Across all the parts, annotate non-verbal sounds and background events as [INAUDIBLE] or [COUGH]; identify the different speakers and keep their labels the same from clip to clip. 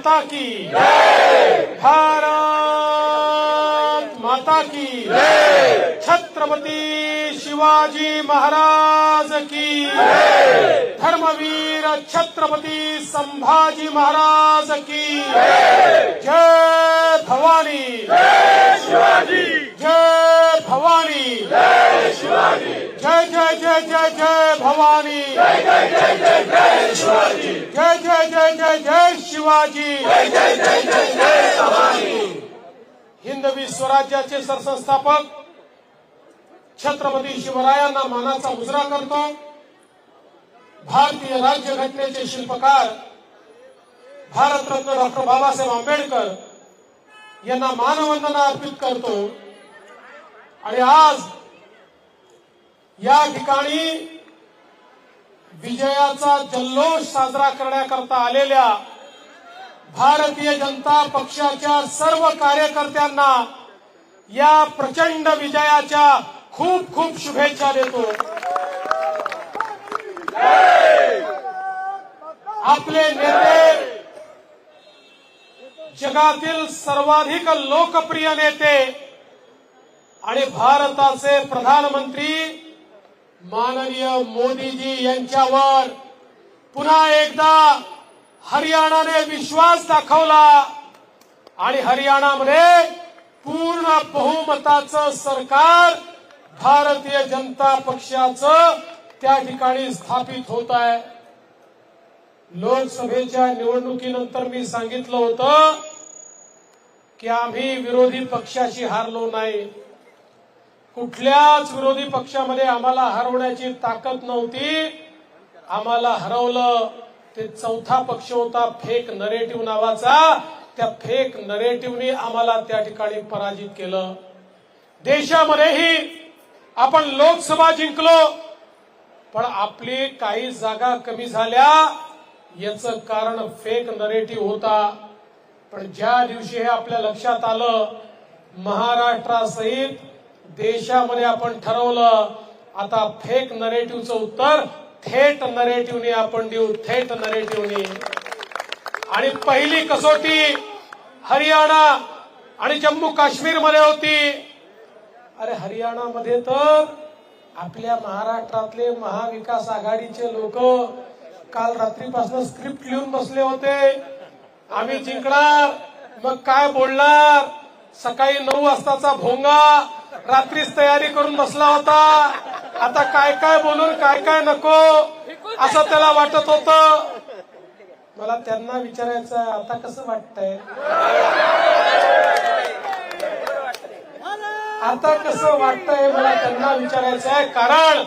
Speaker 1: माता की। भारत माता की। छत्रपती शिवाजी महाराज की। धर्मवीर छत्रपती संभाजी महाराज की। जय भवानी। जय भवानी। जय जय जय जय जय भवानी। जय जय जय जय जय शिवाजी हिंदवी स्वराज्याचे सरसंस्थापक छत्रपती शिवरायांना मानाचा मुजरा करतो. भारतीय राज्यघटनेचे शिल्पकार भारतरत्न डॉक्टर बाबासाहेब आंबेडकर यांना मानवंदना अर्पित करतो. आणि आज या ठिकाणी विजयाचा जल्लोष साजरा करण्याकरता आलेल्या भारतीय जनता पक्षाच्या सर्व कार्यकर्त्यांना या प्रचंड विजयाच्या खूप खूप शुभेच्छा देतो. आपले नेते जगातील सर्वाधिक लोकप्रिय नेते आणि भारताचे प्रधानमंत्री माननीय मोदीजी यांच्यावर पुन्हा एकदा हरियाणाने विश्वास दाखवला आणि हरियाणामध्ये पूर्ण बहुमताचं सरकार भारतीय जनता पक्षाचं त्या ठिकाणी स्थापित होत आहे. लोकसभेच्या निवडणुकीनंतर मी सांगितलं होतं की आम्ही विरोधी पक्षाशी हारलो नाही. कुठल्याच विरोधी पक्षामध्ये आम्हाला हरवण्याची ताकद नव्हती. आम्हाला हरवलं. ते चौथा पक्ष होता फेक नरेटिव्ह नावाचा. त्या फेक नरेटिव्हनी आम्हाला त्या ठिकाणी पराजित केलं. देशामध्येही आपण लोकसभा जिंकलो पण आपली काही जागा कमी झाल्या. याचं कारण फेक नरेटिव्ह होता. पण ज्या दिवशी हे आपल्या लक्षात आलं महाराष्ट्रासहित देशामध्ये आपण ठरवलं आता फेक नरेटिव्हचं उत्तर थेट नरेटिव्हने आपण देऊ थेट नरेटिव्हने आणि पहिली कसोटी हरियाणा आणि जम्मू काश्मीरमध्ये होती. अरे हरियाणामध्ये तर आपल्या महाराष्ट्रातले महाविकास आघाडीचे लोक काल रात्रीपासून स्क्रिप्ट लिहून बसले होते. आम्ही जिंकणार मग काय बोलणार? सकाळी नऊ वाजताचा भोंगा रात्रीच तयारी करून बसला होता. आता काय काय बोलून काय काय नको असं त्याला वाटत होत. मला त्यांना विचारायचं आहे, आता कसं वाटतंय? आता कसं वाटतंय मला त्यांना विचारायचं आहे कारण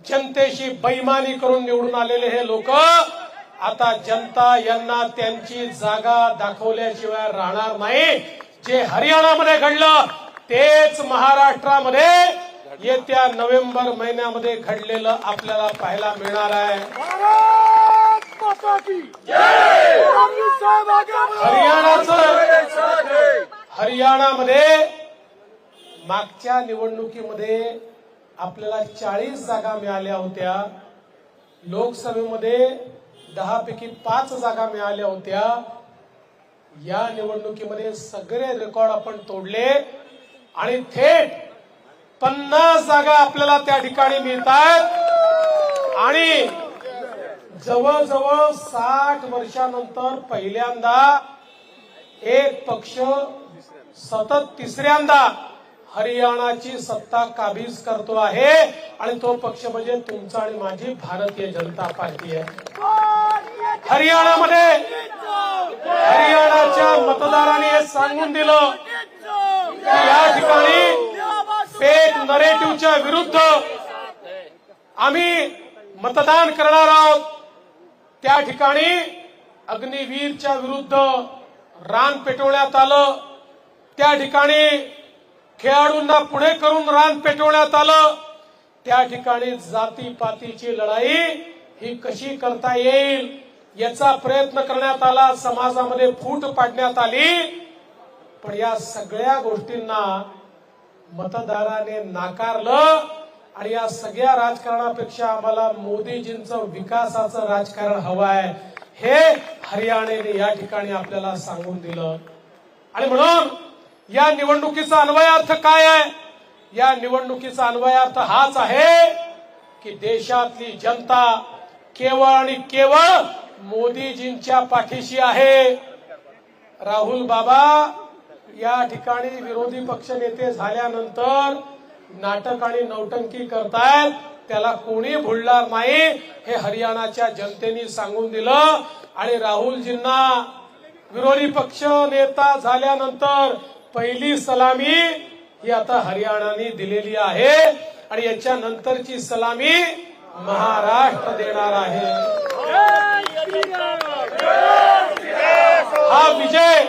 Speaker 1: जनतेशी बैमानी करून निवडून आलेले हे लोक आता जनता यांना त्यांची जागा दाखवल्याशिवाय राहणार नाही. जे हरियाणामध्ये घडलं तेच महाराष्ट्रामध्ये येत्या नोव्हेंबर महिन्यामध्ये घडलेलं आपल्याला पाहायला मिळणार आहे. हरियाणाचं हरियाणामध्ये मागच्या निवडणुकीमध्ये आपल्याला चाळीस जागा मिळाल्या होत्या. लोकसभेमध्ये दहा पैकी पाच जागा मिळाल्या होत्या. या निवडणुकीमध्ये सगळे रेकॉर्ड आपण तोडले. आणि थेट पन्नास जागा आपल्याला त्या ठिकाणी मिळतात. आणि जवळजवळ साठ वर्षानंतर पहिल्यांदा एक पक्ष सतत तिसऱ्यांदा हरियाणाची सत्ता काबीज करतो आहे. आणि तो पक्ष म्हणजे तुमचा आणि माझी भारतीय जनता पार्टी आहे. हरियाणामध्ये हरियाणाच्या मतदारांनी हे सांगून दिलं की या ठिकाणी फेक नरेटिव्हच्या विरुद्ध आम्ही मतदान करणार आहोत. त्या ठिकाणी अग्निवीरच्या विरुद्ध रान पेटवण्यात आलं. त्या ठिकाणी खेळाडूंना पुढे करून रान पेटवण्यात आलं. त्या ठिकाणी जातीपातीची लढाई ही कशी करता येईल याचा प्रयत्न करण्यात आला. समाजामध्ये फूट पाडण्यात आली. पण या सगळ्या गोष्टींना मतदाराने नाकारलं आणि या सगळ्या राजकारणापेक्षा आम्हाला मोदीजींचं विकासाचं राजकारण हवं आहे हे हरियाणाने या ठिकाणी आपल्याला सांगून दिलं. आणि म्हणून या निवडणुकीचा अन्वयार्थ काय आहे? या निवडणुकीचा अन्वयार्थ हाच आहे की देशातली जनता केवळ आणि केवळ मोदीजींच्या पाठीशी आहे. राहुल बाबा या ठिकाणी विरोधी पक्ष नेते झाल्यानंतर नाटक आणि नौटंकी करतायत. त्याला कोणी भुलणार नाही हे हरियाणाच्या जनतेने सांगून दिलं. आणि राहुलजींना विरोधी पक्ष नेता झाल्यानंतर पहिली सलामी ही आता हरियाणाने दिलेली आहे. आणि याच्या नंतरची सलामी महाराष्ट्र देणार आहे. हा विजय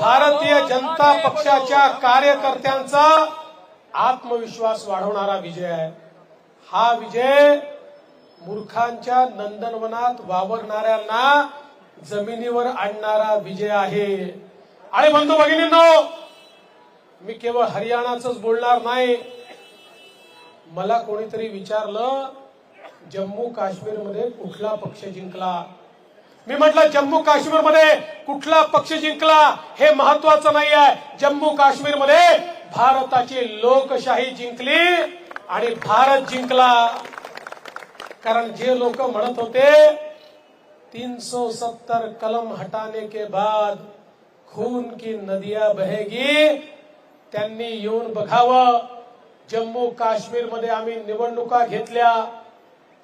Speaker 1: भारतीय जनता पक्षाच्या कार्यकर्त्यांचा आत्मविश्वास वाढवणारा विजय आहे. हा विजय मूर्खांच्या नंदनवनात वावरणाऱ्यांना जमिनीवर आणणारा विजय आहे. आणि बंधू भगिनींनो मी केवळ हरियाणाच बोलणार नाही. मला कोणीतरी विचारलं जम्मू काश्मीरमध्ये कुठला पक्ष जिंकला? मी म्हटलं जम्मू काश्मीरमध्ये कुठला पक्ष जिंकला हे महत्वाचं नाही आहे जम्मू काश्मीरमध्ये भारताची लोकशाही जिंकली आणि भारत जिंकला. कारण जे लोक म्हणत होते तीन सौ सत्तर कलम हटाने के बाद खून की नदिया बहेगी त्यांनी येऊन बघावं. जम्मू काश्मीरमध्ये आम्ही निवडणुका घेतल्या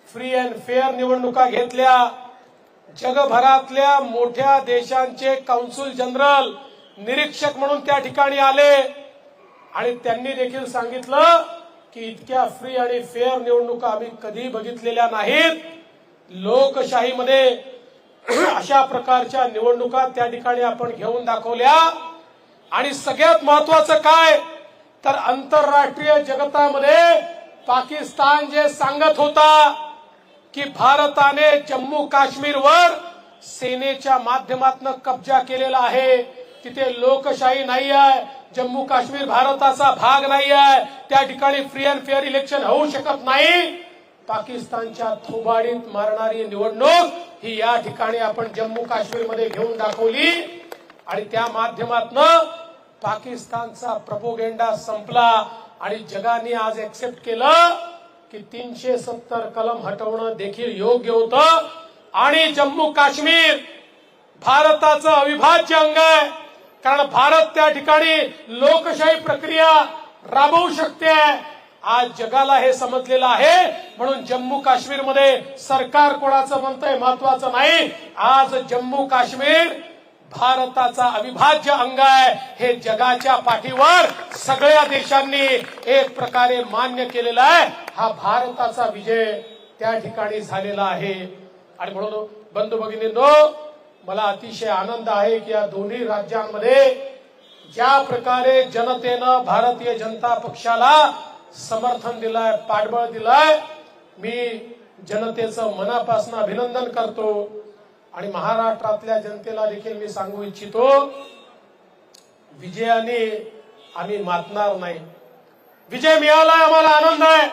Speaker 1: फ्री अँड फेअर निवडणुका घेतल्या. जगभरातल्या मोठ्या देशांचे कौन्सिल जनरल निरीक्षक म्हणून त्या ठिकाणी आले. आणि त्यांनी देखील सांगितलं की इतक्या फ्री आणि फेअर निवडणुका आम्ही कधी बघितलेल्या नाहीत. लोकशाहीमध्ये [CLEARS THROAT] अशा प्रकारच्या निवडणुका त्या ठिकाणी आपण घेऊन दाखवल्या. आणि सगळ्यात महत्वाचं काय? तर आंतरराष्ट्रीय जगतामध्ये पाकिस्तान जे सांगत होता की भारताने जम्मू काश्मीरवर सेनेच्या माध्यमातून कब्जा केलेला आहे. तिथे लोकशाही नाही आहे जम्मू काश्मीर भारताचा भाग नाही आहे त्या ठिकाणी फ्री अँड फेअर इलेक्शन होऊ शकत नाही. पाकिस्तानच्या थोबाडीत मारणारी निवडणूक ही या ठिकाणी आपण जम्मू काश्मीरमध्ये घेऊन दाखवली. आणि त्या माध्यमातनं पाकिस्तानचा प्रपोगेंडा संपला आणि जगाने आज एक्सेप्ट केलं. की तीनशे सत्तर कलम हटवणं देखील योग्य होतं. आणि जम्मू काश्मीर भारताचं अविभाज्य अंग आहे. कारण भारत त्या ठिकाणी लोकशाही प्रक्रिया राबवू शकते. आज जगाला हे समजलेलं आहे. म्हणून जम्मू काश्मीरमध्ये सरकार कोणाचं म्हणतंय महत्वाचं नाही. आज जम्मू काश्मीर भारताचा अविभाज्य अंग आहे. हे जगाच्या पाठीवर सगळ्या देशांनी एक प्रकारे मान्य केलेला आहे. हा भारताचा विजय त्या ठिकाणी झालेला आहे. आणि म्हणून बंधू भगिनींनो मला अतिशय आनंद आहे की या दोन्ही राज्यांमध्ये ज्या प्रकारे जनतेनं भारतीय जनता पक्षाला समर्थन दिलंय पाठबळ दिलंय मी जनतेचं मनापासून अभिनंदन करतो. आणि महाराष्ट्रातल्या जनतेला देखील मी सांगू इच्छितो विजयाने आम्ही मातणार नाही. विजय मिळालाय आम्हाला आनंद आहे.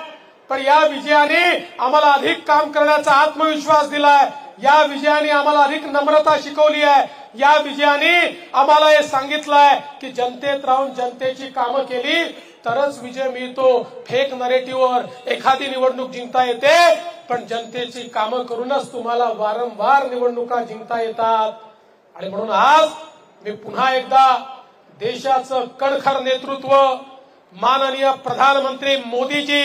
Speaker 1: पण या विजयाने आम्हाला अधिक काम करण्याचा आत्मविश्वास दिलाय. या विजयाने आम्हाला अधिक नम्रता शिकवली आहे. या विजयाने आम्हाला हे सांगितलंय की जनतेत राहून जनतेची कामं केली तरच विजय मिळतो. फेक नरेटिव्हवर एखादी निवडणूक जिंकता येते पण जनतेची कामं करूनच तुम्हाला वारंवार निवडणुका जिंकता येतात. आणि म्हणून आज मी पुन्हा एकदा देशाचं कणखर नेतृत्व माननीय प्रधानमंत्री मोदीजी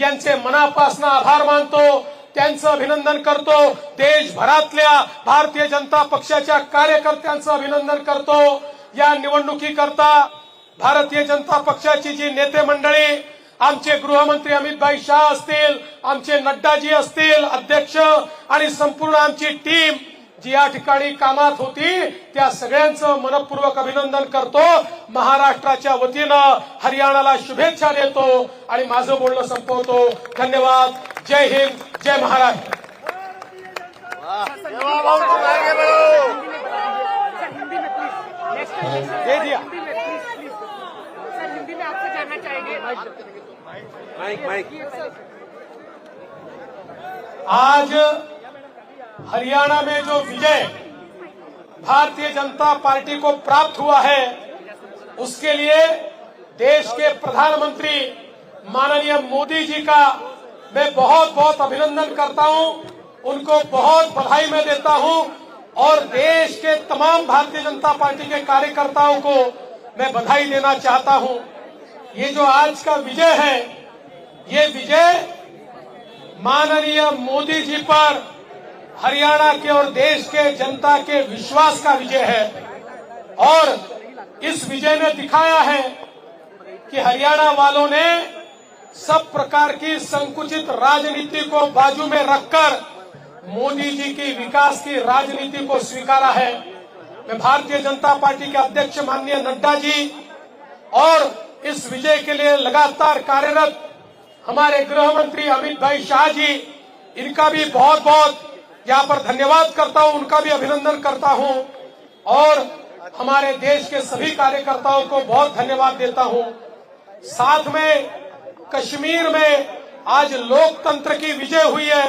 Speaker 1: यांचे मनापासून आभार मानतो. त्यांचं अभिनंदन करतो. देशभरातल्या भारतीय जनता पक्षाच्या कार्यकर्त्यांचं अभिनंदन करतो. या निवडणुकीकरता भारतीय जनता पक्षाची जी नेते मंडळी आमचे गृहमंत्री अमित भाई शाह असतील आमचे नड्डाजी असतील अध्यक्ष आणि संपूर्ण आमची टीम जी या ठिकाणी कामात होती त्या सगळ्यांचं मनपूर्वक अभिनंदन करतो. महाराष्ट्राच्या वतीनं हरियाणाला शुभेच्छा देतो आणि माझं बोलणं संपवतो. धन्यवाद. जय हिंद जय महाराष्ट्र. दे दिया.
Speaker 2: माइक माइक
Speaker 1: आज हरियाणा में जो विजय भारतीय जनता पार्टी को प्राप्त हुआ है, उसके लिए देश के प्रधानमंत्री माननीय मोदी जी का मैं बहुत बहुत अभिनंदन करता हूँ। उनको बहुत बधाई मैं देता हूँ और देश के तमाम भारतीय जनता पार्टी के कार्यकर्ताओं को मैं बधाई देना चाहता हूँ। ये जो आज का विजय है, ये विजय माननीय मोदी जी पर हरियाणा के और देश के जनता के विश्वास का विजय है। और इस विजय ने दिखाया है कि हरियाणा वालों ने सब प्रकार की संकुचित राजनीति को बाजू में रखकर मोदी जी की विकास की राजनीति को स्वीकारा है। मैं भारतीय जनता पार्टी के अध्यक्ष माननीय नड्डा जी और इस विजय के लिए लगातार कार्यरत हमारे गृह मंत्री अमित भाई शाह जी, इनका भी बहुत बहुत यहाँ पर धन्यवाद करता हूँ, उनका भी अभिनंदन करता हूँ और हमारे देश के सभी कार्यकर्ताओं को बहुत धन्यवाद देता हूँ। साथ में कश्मीर में आज लोकतंत्र की विजय हुई है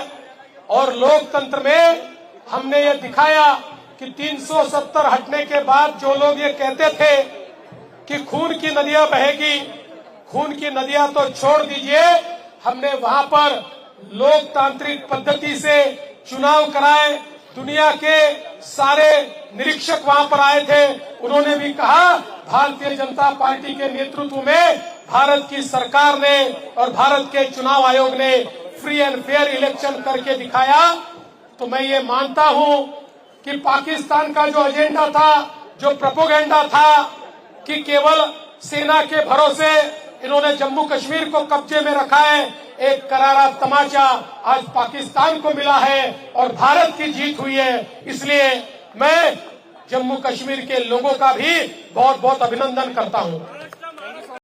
Speaker 1: और लोकतंत्र में हमने ये दिखाया कि 370 हटने के बाद जो लोग ये कहते थे कि खून की नदियाँ बहेगी। खून की नदियाँ तो छोड़ दीजिए। हमने वहाँ पर लोकतांत्रिक पद्धति से चुनाव कराए। दुनिया के सारे निरीक्षक वहाँ पर आए थे। उन्होंने भी कहा, भारतीय जनता पार्टी के नेतृत्व में भारत की सरकार ने और भारत के चुनाव आयोग ने फ्री एंड फेयर इलेक्शन करके दिखाया। तो मैं ये मानता हूँ कि पाकिस्तान का जो एजेंडा था, जो प्रोपोगेंडा था कि केवल सेना के भरोसे इन्होंने जम्मू कश्मीर को कब्जे में रखा है। एक करारा तमाचा आज पाकिस्तान को मिला है और भारत की जीत हुई है। इसलिए मैं जम्मू कश्मीर के लोगों का भी बहुत बहुत अभिनंदन करता हूँ।